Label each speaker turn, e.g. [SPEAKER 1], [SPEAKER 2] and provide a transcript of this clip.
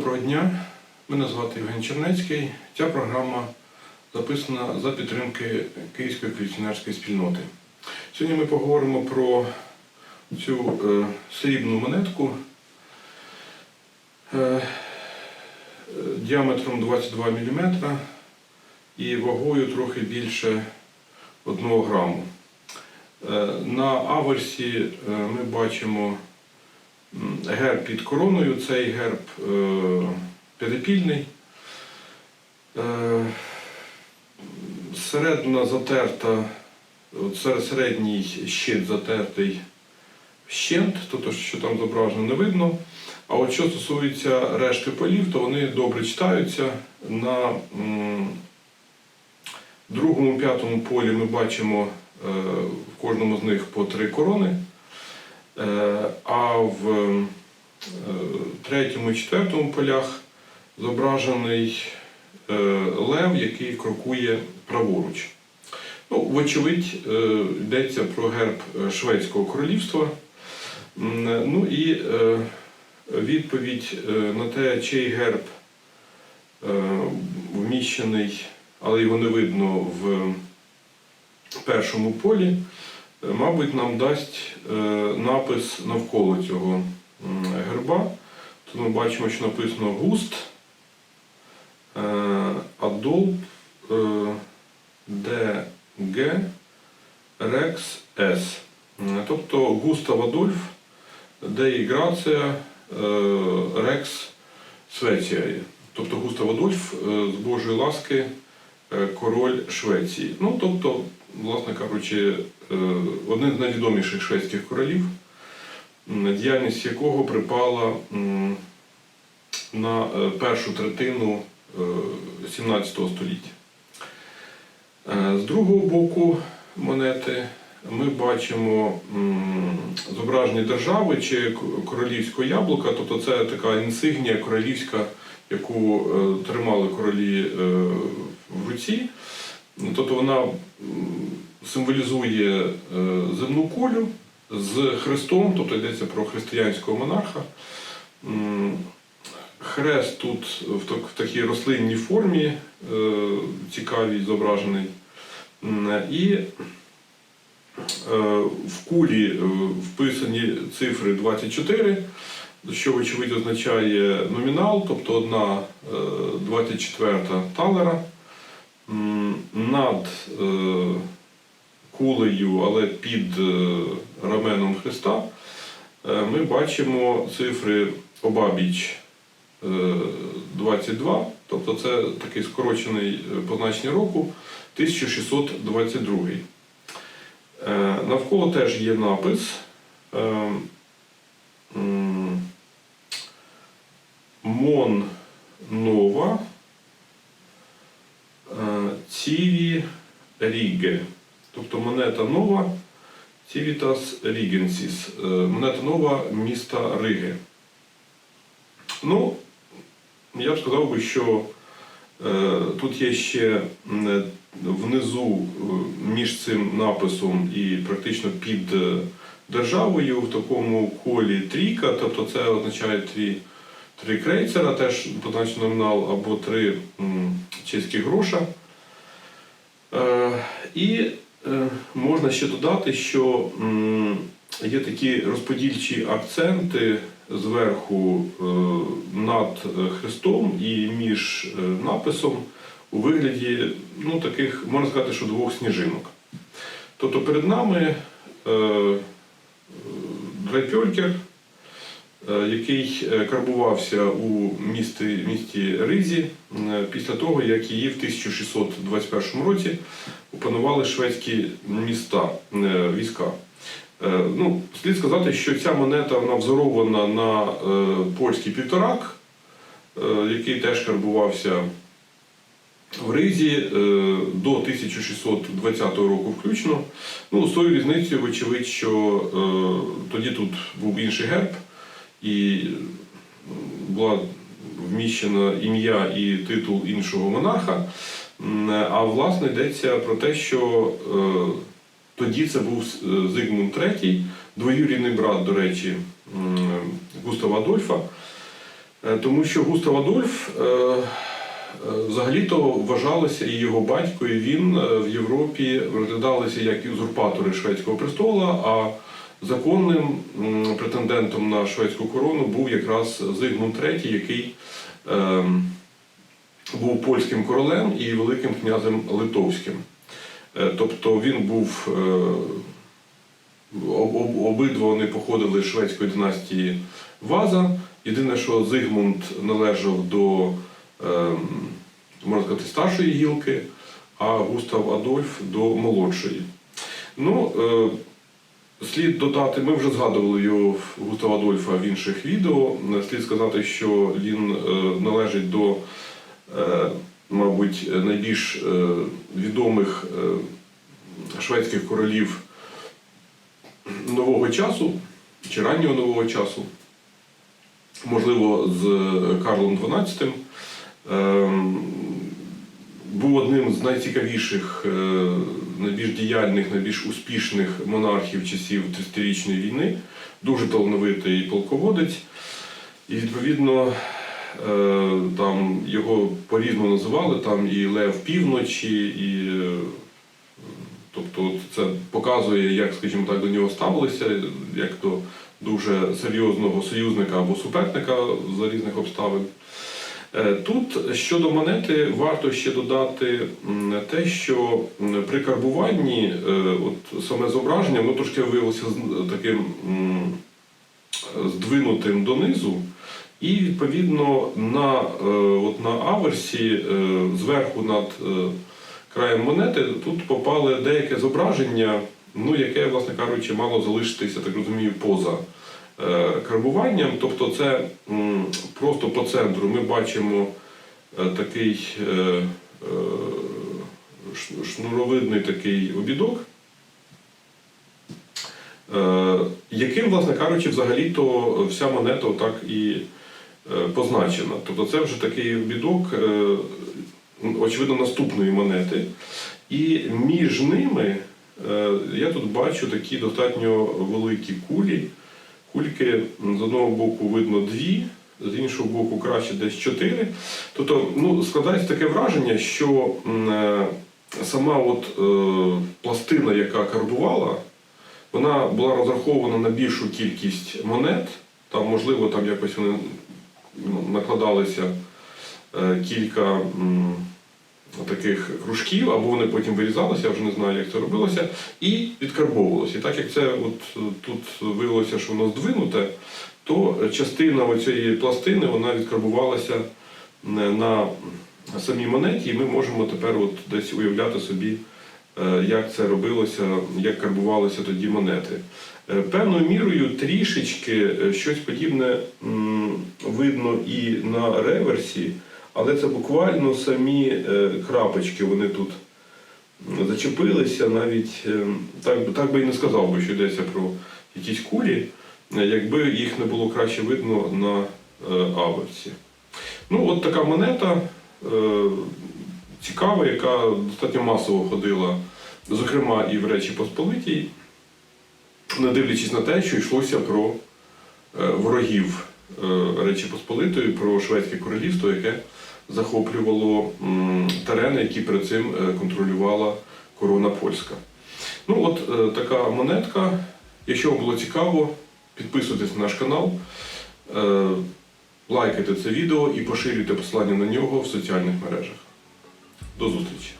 [SPEAKER 1] Доброго дня. Мене звати Євген Чернецький. Ця програма записана за підтримки Київської колекціонерської спільноти. Сьогодні ми поговоримо про цю е, срібну монетку е, е, діаметром 22 мм і вагою трохи більше 1 граму. Е, на аверсі е, ми бачимо герб під короною. Цей герб е, п'ятипільний. Е, середина затерта, середній щит затертий щент, тобто що там зображено не видно. А от що стосується решти полів, то вони добре читаються. На другому, п'ятому полі ми бачимо е, в кожному з них по три корони. Е, А в е, третьому і четвертому полях зображений е, лев, який крокує праворуч. Ну, вочевидь, е, йдеться про герб Шведського королівства. Ну і відповідь на те, чий герб вміщений, але його не видно в першому полі, мабуть, нам дасть е, напис навколо цього герба. Тут ми бачимо, що написано густ, е, Адолп, е, ДГ, Рекс С. Тобто Густав Адольф, Деї Грація, Рекс Швеція. Тобто Густав Адольф з Божої ласки король Швеції. Ну, тобто, власне кажучи, е, один з найвідоміших шведських королів, діяльність якого припала на е, першу третину е, 17 століття. Е, З другого боку монети ми бачимо зображення держави чи королівського яблука, тобто це така інсигнія королівська, яку тримали королі в руці. Тобто вона символізує е, земну кулю з хрестом, тобто йдеться про християнського монарха. Хрест тут в, такій рослинній формі, е, цікавій зображений. І е, в кулі вписані цифри 24, що вочевидь означає номінал, тобто одна е, 24 талера. Над е, кулею, але під е, раменом Христа, е, ми бачимо цифри обабіч е, 22, тобто це такий скорочений позначення року 1622. Е, Навколо теж є напис. Мон Нова Ціві Ріге. Тобто монета нова Цівітас Рігенсіс. Е, Монета нова міста Риги. Ну, я б сказав би, що е, тут є ще внизу е, між цим написом і практично під державою в такому колі трійка, тобто це означає три, три крейцера, теж позначений номінал, або три чеські гроша. Е, і е, ще додати, що є такі розподільчі акценти зверху е, над е, хрестом і між е, написом у вигляді ну, таких, можна сказати, що двох сніжинок. Тобто перед нами Драйпьолькер, який е, карбувався у місті, місті Ризі е, після того, як її в 1621 році опанували шведські міста, е, війська. Е, Ну, слід сказати, що ця монета вона взорована на е, польський півторак, е, який теж карбувався в Ризі е, до 1620 року включно. Ну, з тою різницею, вочевидь, що е, тоді тут був інший герб, і була вміщена ім'я і титул іншого монарха. А власне йдеться про те, що е, тоді це був е, Зигмунд III, двоюрідний брат, до речі, Густава Адольфа. Е, Тому що Густав Адольф взагалі-то вважалося і його батько, і він в Європі розглядалися як узурпатори шведського престола, а законним претендентом на шведську корону був якраз Зигмунд III, який е, був польським королем і великим князем Литовським. Е, Тобто він був е, об- об- обидва вони походили з шведської династії Ваза. Єдине, що Зигмунд належав до ем, можна сказати, старшої гілки, а Густав Адольф до молодшої. Ну, е, слід додати, ми вже згадували його Густава Адольфа в інших відео. Слід сказати, що він е, належить до, е, мабуть, найбільш е, відомих шведських королів нового часу чи раннього нового часу, можливо, з Карлом XII. Був одним з найцікавіших, е, найбільш діяльних, найбільш успішних монархів часів 30-річної війни, дуже талановитий полководець. І відповідно е, там його по-різному називали, там і Лев Півночі, і е, Тобто це показує, як, скажімо так, до нього ставилися, як до дуже серйозного союзника або суперника за різних обставин. Е, Тут щодо монети варто ще додати те, що при карбуванні е, от саме зображення воно трошки виявилося таким здвинутим донизу. І відповідно на, е, от на аверсі зверху над краєм монети тут попали деяке зображення, ну, яке, власне кажучи, мало залишитися, так розумію, поза карбуванням. Тобто це просто по центру ми бачимо е, такий е, е, шнуровидний такий обідок. Е, яким, власне кажучи, взагалі-то вся монета так і е, позначена. Тобто це вже такий обідок, е, очевидно, наступної монети. І між ними е, я тут бачу такі достатньо великі кулі. Кульки з одного боку видно дві, з іншого боку краще десь чотири. Тобто ну, складається таке враження, що е, сама от, е, пластина, яка карбувала, вона була розрахована на більшу кількість монет. Там, можливо, там якось вони ну, накладалися е, кілька таких кружків, або вони потім вирізалися, я вже не знаю, як це робилося, і відкарбовувалося. І так як це от е, тут виявилося, що воно здвинуте, то частина цієї пластини вона відкарбувалася на самій монеті, і ми можемо тепер от десь уявляти собі, е, як це робилося, як карбувалися тоді монети. Е, Певною мірою трішечки щось подібне видно і на реверсі, але це буквально самі е, крапочки, вони тут зачепилися, навіть е, так, так би і не сказав би, що йдеться про якісь кулі, е, якби їх не було краще видно на аверсі. Ну, от така монета цікава, яка достатньо масово ходила, зокрема і в Речі Посполитій, не дивлячись на те, що йшлося про ворогів Речі Посполитої, про Шведське королівство, яке захоплювало терени, які перед цим е, контролювала корона польська. Ну от е, така монетка. Якщо вам було цікаво, підписуйтесь на наш канал, е, лайкайте це відео і поширюйте посилання на нього в соціальних мережах. До зустрічі!